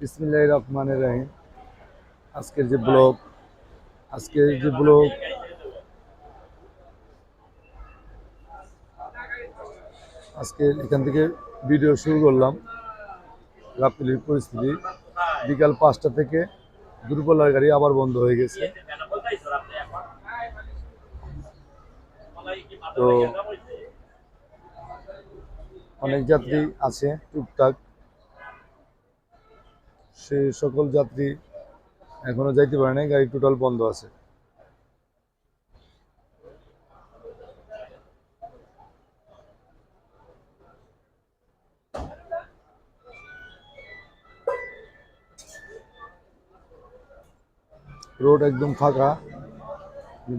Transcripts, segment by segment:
বিসমিল্লাহ রহমান রাহিম। আজকের যে ব্লগ, আজকের যে ব্লগ আজকে এখান থেকে ভিডিও শুরু করলাম। গাবতলির পরিস্থিতি, বিকাল পাঁচটা থেকে দুর্বলার গাড়ি আবার বন্ধ হয়ে গেছে। তো অনেক যাত্রী আছে টুকটাক। সে সকল যাত্রী এখনও যাইতে পারে নাই, গাড়ি টোটাল বন্ধ আছে। রোড একদম ফাঁকা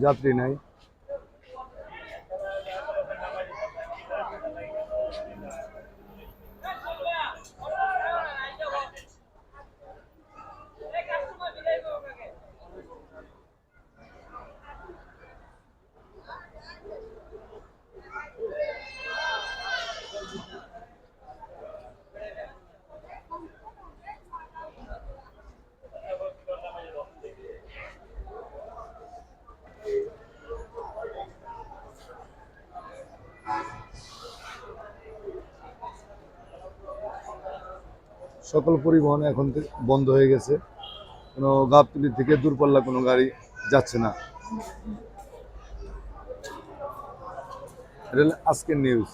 যাত্রী নাই। সকল পরিবহন এখন বন্ধ হয়ে গেছে। কোনো গাবতলি থেকে দূরপাল্লা কোনো গাড়ি যাচ্ছে না। আজকের নিউজ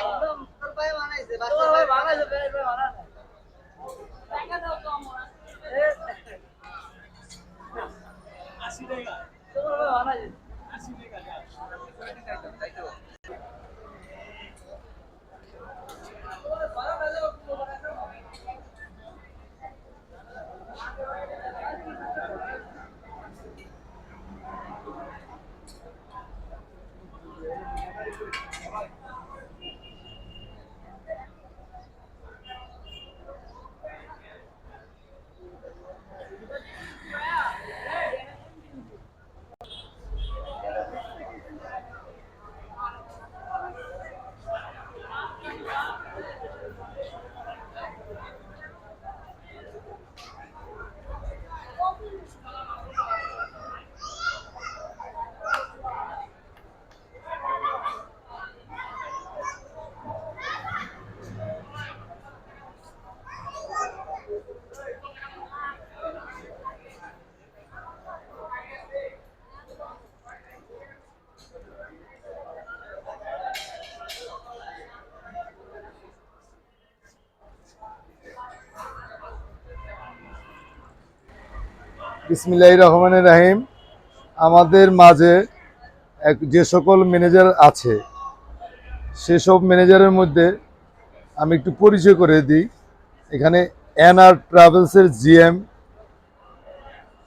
একদম তোর পায়ে বানাইছে বিসমিল্লাহ রহমানের রাহিম। আমাদের মাঝে এক যে সকল ম্যানেজার আছে, সেসব ম্যানেজারের মধ্যে আমি একটু পরিচয় করে দিই। এখানে এনআর ট্রাভেলসের জিএম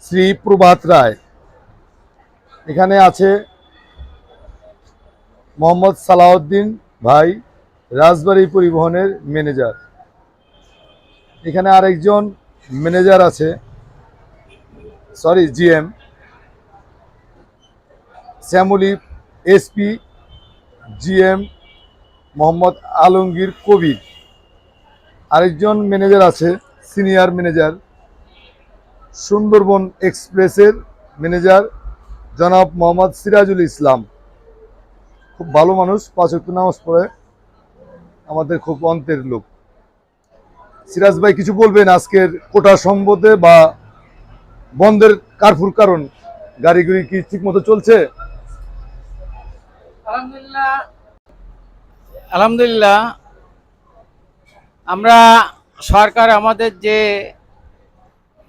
শ্রী প্রভাত রায়। এখানে আছে মোহাম্মদ সালাউদ্দিন ভাই, রাজবাড়ী পরিবহনের ম্যানেজার এখানে আরেকজন ম্যানেজার আছে sorry, GM. Shyamoli SP GM, Mohammad Alamgir, Kabir. আরেকজন ম্যানেজার আছে, সিনিয়র ম্যানেজার। সুন্দরবন এক্সপ্রেসের ম্যানেজার, জনাব মোহাম্মদ সিরাজুল ইসলাম। খুব ভালো মানুষ, পাঁচ ওয়াক্ত নামাজ পড়ে। আমাদের খুব অন্তের লোক। সিরাজ ভাই, কিছু বলবেন আজকের কোটা সম্বন্ধে বা বন্ধের কারফুর কারণ গাড়িগুড়ি কি ঠিক মতো চলছে? আলহামদুলিল্লাহ। আলহামদুলিল্লাহ। আমরা সরকার আমাদের যে,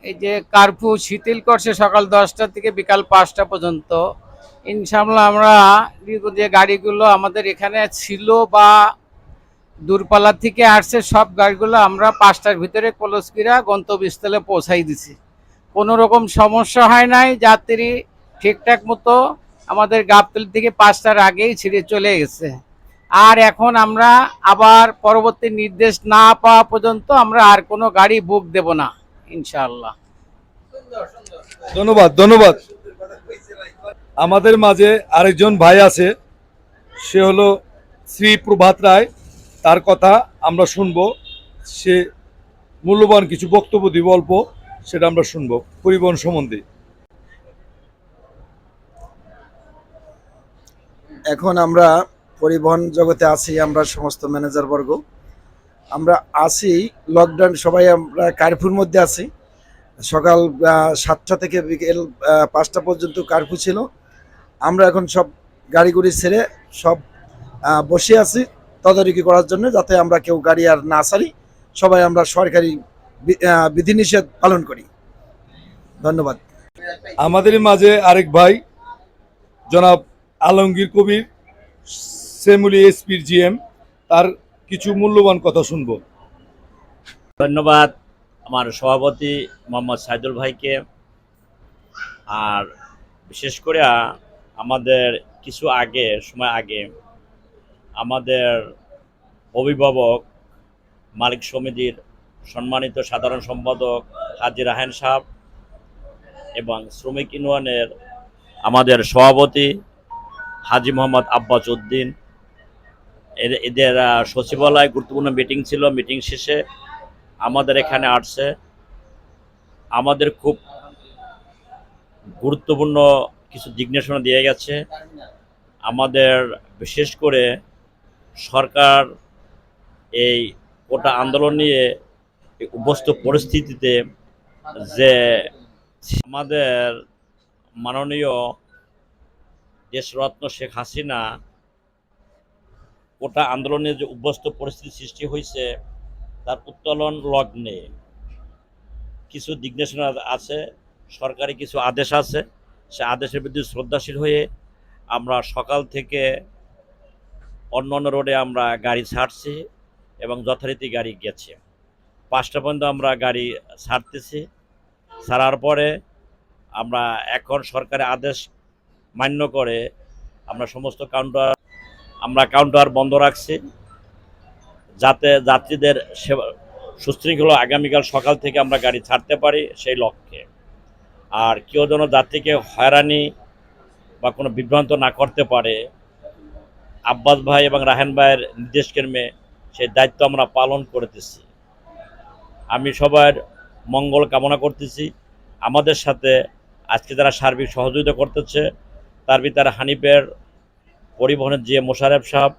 এই যে কার্ফু শিথিল করছে সকাল দশটা থেকে বিকাল পাঁচটা পর্যন্ত, ইনশাআল্লাহ আমরা যে গাড়িগুলো আমাদের এখানে ছিল বা দূরপাল্লা থেকে আসছে, সব গাড়িগুলো আমরা পাঁচটার ভিতরে কলসকিরা গন্তব্যস্থলে পৌঁছাই দিছি। কোনো রকম সমস্যা হয় নাই, যাত্রী ঠিকঠাক মতো আমাদের গাবতলি থেকে পাঁচটার আগেই ছিঁড়ে চলে গেছে। আর এখন আমরা আবার পরবর্তী নির্দেশ না পাওয়া পর্যন্ত আমরা আর কোনো গাড়ি বুক দেব না, ইনশাআল্লাহ। ধন্যবাদ ধন্যবাদ। আমাদের মাঝে আরেকজন ভাই আছে, সে হলো শ্রী প্রভাত রায়। তার কথা আমরা শুনব। সে মূল্যবান কিছু বক্তব্য দিব অল্প। সেটা আমরা শুনব। পরিবহন সম্বন্ধে। এখন আমরা পরিবহন জগতে আছি, আমরা সমস্ত ম্যানেজার বর্গ। আমরা আছি লকডাউন সবাই আমরা কার্ফুর মধ্যে আছি। সকাল সাতটা থেকে বিকেল পাঁচটা পর্যন্ত কার্ফু ছিল। আমরা এখন সব গাড়িগুড়ি ছেড়ে সব বসে আছি তদারকি করার জন্য, যাতে আমরা কেউ গাড়ি আর না সারি সবাই আমরা সরকারি বিধিনিষেধ পালন করি। ধন্যবাদ। আমাদের মাঝে আরেক ভাই জনাব আলমগীর কবির সেমুলি এসপির জিএম তার কিছু মূল্যবান কথা শুনব। ধন্যবাদ আমার সভাপতি মোহাম্মদ সাইদুল ভাইকে। আর বিশেষ করে আমাদের কিছু আগে সময় আগে আমাদের অভিভাবক মালিক সমিতির সম্মানিত সাধারণ সম্পাদক হাজি রাহেন সাহেব এবং শ্রমিক ইউনিয়নের আমাদের সভাপতি হাজি মোহাম্মদ আব্বাস উদ্দিন। এদের- সচিবালয় গুরুত্বপূর্ণ মিটিং ছিল। মিটিং শেষে আমাদের এখানে আসছে। আমাদের খুব গুরুত্বপূর্ণ কিছু নির্দেশনা দিয়ে গেছে। আমাদের বিশেষ করে সরকার এই কোটা আন্দোলন নিয়ে উপস্থ পরিস্থিতিতে যে আমাদের মাননীয় দেশরত্ন শেখ হাসিনা কোটা আন্দোলনে যে উপস্থ পরিস্থিতি সৃষ্টি হয়েছে, তার উত্তোলন লগ্নে কিছু দিক নির্দেশনা আছে, সরকারি কিছু আদেশ আছে। সে আদেশের বিরুদ্ধে শ্রদ্ধাশীল হয়ে আমরা সকাল থেকে অন্য অন্য রোডে আমরা গাড়ি ছাড়ছি এবং যথারীতি গাড়ি গেছে। পাঁচটা পর্যন্ত আমরা গাড়ি ছাড়তেছি। ছাড়ার পরে আমরা এখন সরকারের আদেশ মান্য করে আমরা সমস্ত কাউন্টার আমরা কাউন্টার বন্ধ রাখছি যাতে যাত্রীদের সেবা, সুশৃঙ্খল আগামীকাল সকাল থেকে আমরা গাড়ি ছাড়তে পারি সেই লক্ষ্যে। আর কেউ যেন যাত্রীকে হয়রানি বা কোনো বিভ্রান্ত না করতে পারে, আব্বাস ভাই এবং রাহেন ভাইয়ের নির্দেশ ক্রমে সেই দায়িত্ব আমরা পালন করতেছি। আমি সবার মঙ্গল কামনা করতেছি। আমাদের সাথে আজকে যারা সার্বিক সহযোগিতা করতেছে, তার ভিতরে হানিফের পরিবহনের যে মোশারেফ সাহেব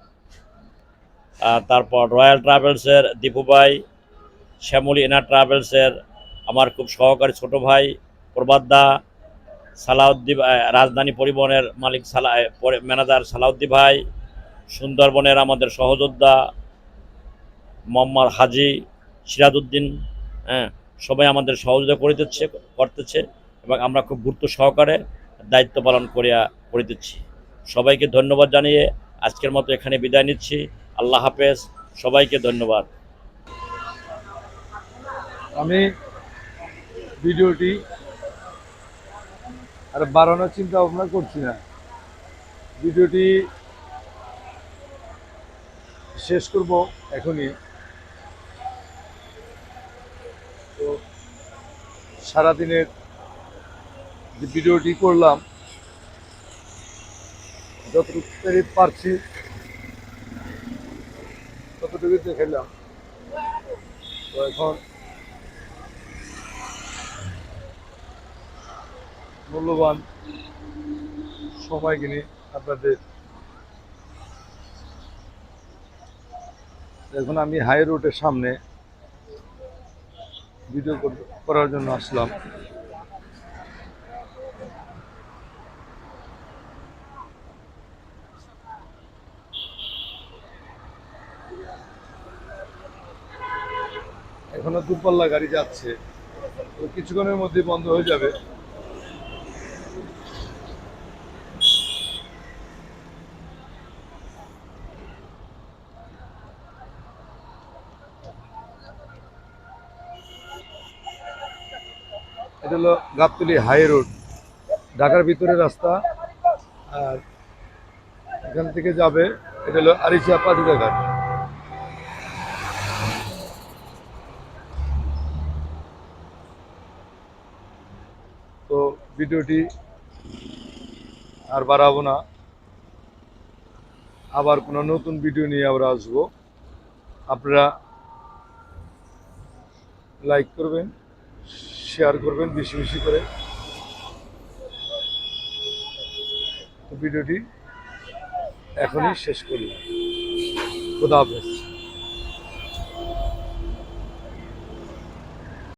তারপর রয়্যাল ট্রাভেলসের দীপু ভাই, শ্যামলী এনার ট্রাভেলসের আমার খুব সহকারী ছোট ভাই প্রবাদদা সালাউদ্দিন রাজধানী পরিবহনের মালিক সালা ম্যানেজার সালাউদ্দি ভাই, সুন্দরবনের আমাদের সহযোদ্ধা মোহাম্মদ হাজি সিরাজউদ্দিন হ্যাঁ সবাই আমাদের সহযোগিতা করিতেছে, করতেছে এবং আমরা খুব গুরুত্ব সহকারে দায়িত্ব পালন করিয়া করিতেছি। সবাইকে ধন্যবাদ জানিয়ে আজকের মতো এখানে বিদায় নিচ্ছি। আল্লাহ হাফেজ, সবাইকে ধন্যবাদ। আমি ভিডিওটি আর বাড়ানোর চিন্তা ভাবনা করছি না। ভিডিওটি শেষ করব এখনই। সারাদিনের যে ভিডিওটি করলাম, যতটুকু পেরে পারছি ততটুকু দেখালাম তো এখন মূল্যবান সময় কিনে আপনাদের এখন আমি হাই রোডের সামনে ভিডিও করার জন্য আসলাম। এখনও দুপাল্লা গাড়ি যাচ্ছে। কিছুক্ষণের মধ্যে বন্ধ হয়ে যাবে। এটা হলো গাবতলি হাই রোড। ঢাকার ভিতরে রাস্তা, আর এখান থেকে যাবে, এটা হলো আরিচা পাটুরা ঘাট তো ভিডিওটি আর বাড়াবো না। আবার কোনো নতুন ভিডিও নিয়ে আমরা আসব। আপনারা লাইক করবেন। শেয়ার করবেন বেশি বেশি করে। ভিডিওটি এখনই শেষ করি। খুদা হাফেজ।